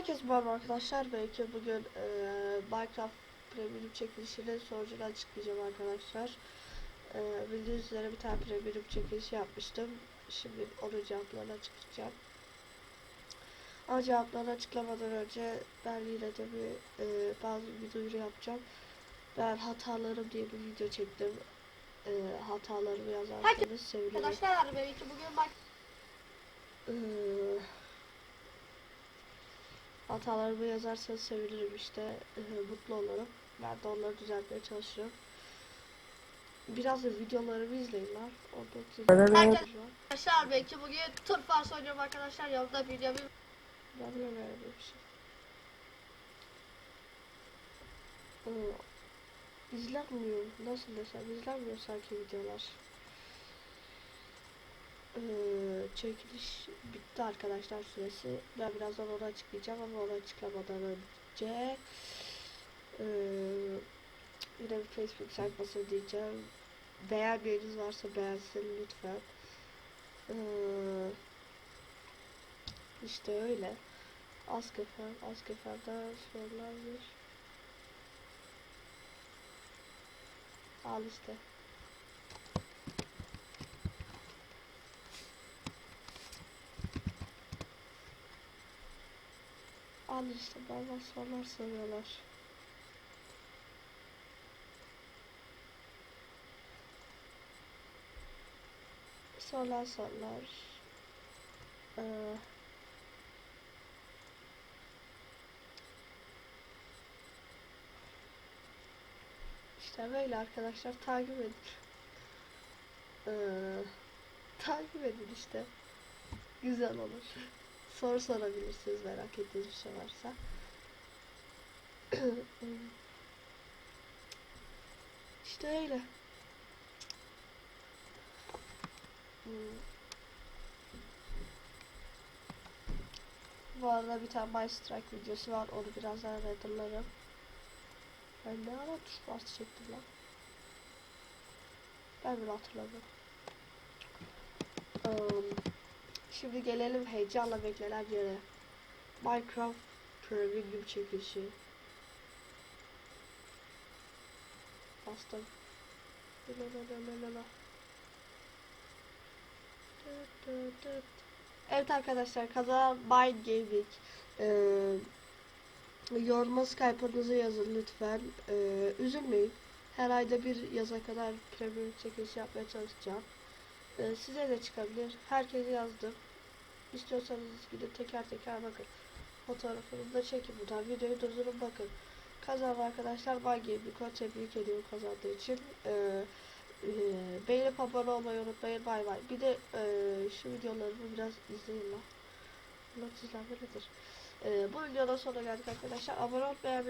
Herkes merhaba arkadaşlar. Belki bugün e, Minecraft Premium çekilişinin sonucunu açıklayacağım arkadaşlar. E, bildiğiniz üzere bir tane Premium çekilişi yapmıştım. Şimdi onun cevaplarını açıklayacağım. Ama cevaplarını açıklamadan önce ben yine de bir e, bazı bir duyuru yapacağım. Ben hatalarım diye bir video çektim. E, hatalarımı yazarsanız sevinirim. Arkadaşlar belki bugün bak Ee, hatalarımı yazarsanız sevinirim işte Ee, mutlu olurum. Ben de onları düzeltmeye çalışıyorum. Biraz da videolarımı izleyin lan. Orada arkadaşlar belki bugün tur farsı oynuyorum arkadaşlar. Yanımda bir ben bile böyle bir şey. Ee, izlenmiyor. Nasıl desem izlenmiyor sanki videolar. Ee, çekiliş bitti arkadaşlar süresi. Ben birazdan onu açıklayacağım ama onu açıklamadan önce ee, yine bir Facebook sayfası diyeceğim. Beğenmeyeniz varsa beğensin lütfen. Ee, işte öyle. Ask efendim, ask efendim sorular bir. Al işte. Al işte bana sorular soruyorlar. Sorular sorular. Ee, işte böyle arkadaşlar takip edin. Ee, takip edin işte. Güzel olur. Soru sorabilirsiniz merak ettiğiniz bir şey varsa. işte öyle. Hmm. Bu arada bir tane My Strike videosu var. Onu birazdan renderlarım. Ben ne ara tuş bastı çektim lan. Ben bile hatırladım. Um, Şimdi gelelim heyecanla beklenen yere. Minecraft Premium çekilişi. Bastım. Evet arkadaşlar kazanan Mind Gaming. Ee, yoruma Skype'ınızı yazın lütfen. Ee, üzülmeyin. Her ayda bir yaza kadar premium çekilişi yapmaya çalışacağım. Ee, size de çıkabilir. Herkese yazdım. İstiyorsanız gidin teker teker bakın. Fotoğrafını da çekin buradan. Videoyu durdurun bakın. Kazanan arkadaşlar Bay Gaming tebrik ediyorum kazandığı için. Ee, e, beğenip abone olmayı unutmayın. Bay bay. Bir de e, şu videolarımı biraz izleyin lan. Bunlar sizler nedir? Ee, bu videoda sonuna geldik arkadaşlar. Abone olmayı unutmayın.